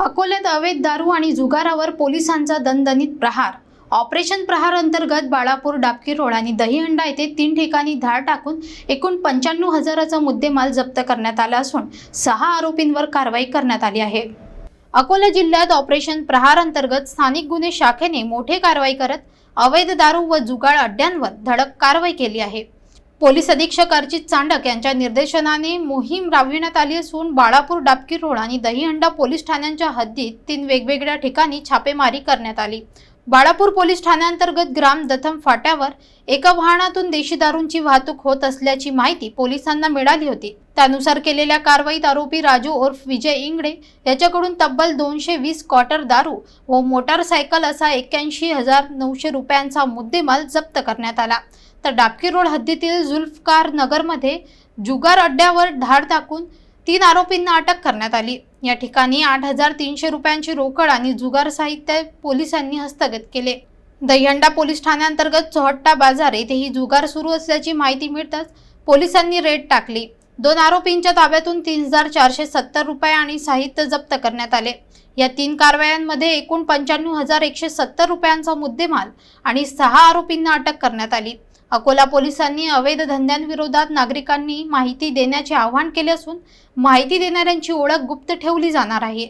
अकोल्यात अवैध दारू आणि जुगारावर पोलिसांचा दणदणीत प्रहार. ऑपरेशन प्रहार अंतर्गत बाळापूर डाबकी रोड आणि दहीहंडा येथे तीन ठिकाणी धाड टाकून एकूण पंच्याण्णव हजाराचा मुद्देमाल जप्त करण्यात आला असून सहा आरोपींवर कारवाई करण्यात आली आहे. अकोला जिल्ह्यात ऑपरेशन प्रहार अंतर्गत स्थानिक गुन्हे शाखेने मोठे कारवाई करत अवैध दारू व जुगाळ अड्ड्यांवर धडक कारवाई केली आहे. पोलीस अधीक्षक अर्जित चांडक यांच्या निर्देशनाने मोहीम राबविण्यात आली असून बाळापूर डाबकी रोड आणि दहीहंडा पोलीस ठाण्यांच्या हद्दीत तीन वेगवेगळ्या ठिकाणी छापेमारी करण्यात आली. बाळापूर पोलीस ठाण्याअंतर्गत ग्राम दथम फाट्यावर एका वाहनातून देशी दारूंची वाहतूक होत असल्याची माहिती पोलिसांना मिळाली होती. त्यानुसार केलेल्या कारवाईत आरोपी राजू उर्फ विजय इंगडे याच्याकडून तब्बल दोनशे वीस क्वार्टर दारू व मोटारसायकल असा एक्क्याऐंशी हजार नऊशे रुपयांचा मुद्देमाल जप्त करण्यात आला. तर डाबकी रोड हद्दीतील जुल्फकार नगरमध्ये जुगार अड्ड्यावर धाड टाकून तीन आरोपींना अटक करण्यात आली. या ठिकाणी आठ हजार तीनशे रुपयांची रोकड आणि जुगार साहित्य पोलिसांनी हस्तगत केले. दह्यंडा पोलीस ठाण्याअंतर्गत चोहट्टा बाजार येथे ही जुगार सुरू असल्याची माहिती मिळताच पोलिसांनी रेड टाकली. दोन आरोपींच्या ताब्यातून तीन हजार चारशे सत्तर रुपये आणि साहित्य जप्त करण्यात आले. या तीन कारवायांमध्ये एकूण पंच्याण्णव हजार एकशे सत्तर रुपयांचा मुद्देमाल आणि सहा आरोपींना अटक करण्यात आली. अकोला पोलिसांनी अवैध धंद्यांविरोधात नागरिकांनी माहिती देण्याचे आवाहन केले असून माहिती देणाऱ्यांची ओळख गुप्त ठेवली जाणार आहे.